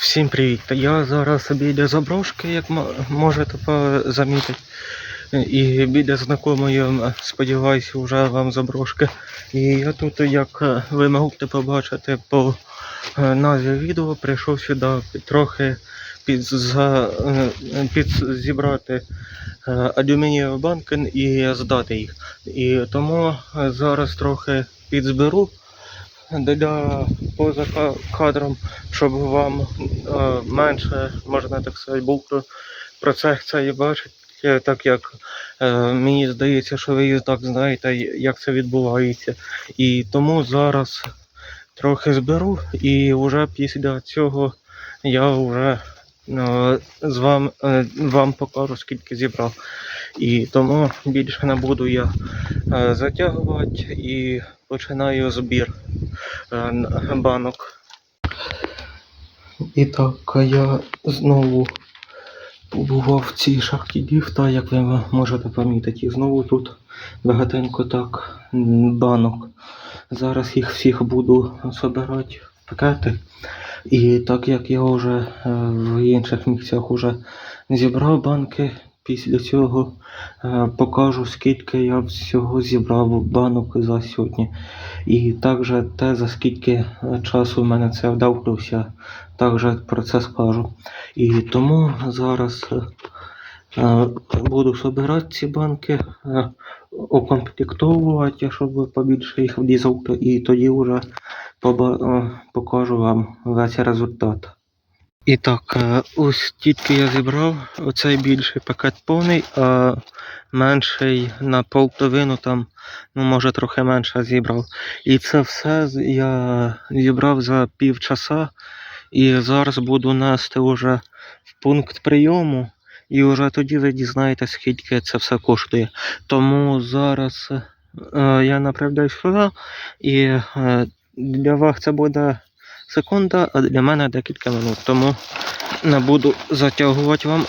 Всім привіт! Я зараз біля заброшки, як можете замітити. І біля знайомої, сподіваюся, вже вам заброшки. І я тут, як е, ви можете побачити по е, назві відео, прийшов сюди трохи під, за, е, під зібрати алюмінієві банки і здати їх. І тому зараз трохи підзберу для поза кадром, щоб вам е, менше, можна так сказати, був про- процес цей бачити, е, так як е, мені здається, що ви і так знаєте, як це відбувається. І тому зараз трохи зберу, і вже після цього я вже з вам, вам покажу, скільки зібрав. І тому більше не буду я затягувати і починаю збір банок. І так, я знову побував в цій шахті ліфта, як ви можете помітити. Знову тут багатенько так банок. Зараз їх всіх буду збирати в пакети. І так як я вже е, в інших місцях вже зібрав банки, після цього е, покажу, скільки я всього зібрав банок за сьогодні. І також те, за скільки е, часу в мене це вдавлюся, також про це скажу. І тому зараз е, буду збирати ці банки, укомплектовувати, щоб побільше їх влізав, і тоді вже покажу вам весь результат. І так, е, ось тільки я зібрав, оцей більший пакет повний, а менший на половину там, ну може трохи менше зібрав. І це все я зібрав за півчаса. І зараз буду нести вже в пункт прийому. І вже тоді ви дізнаєтесь, скільки це все коштує. Тому зараз е, я направляюсь сюди, і е, для вас це буде секунда, а для мене декілька минут. Тому не буду затягувати вам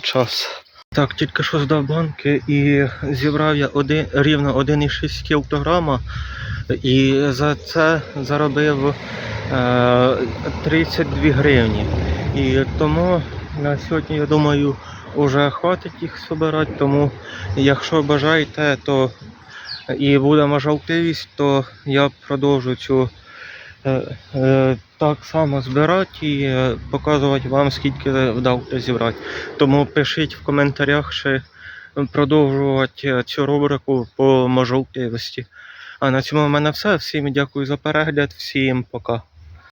час. Так, тільки що здав банки і зібрав я один, рівно 1,6 кілограма. І за це заробив е, 32 гривні. І тому на сьогодні, я думаю, вже хватить їх збирати. Тому якщо бажаєте, то і буде можливість, то я продовжу цю так само збирати і е, показувати вам, скільки вдалося зібрати. Тому пишіть в коментарях, чи продовжувати е, цю рубрику по можливості. А на цьому в мене все. Всім дякую за перегляд, всім пока.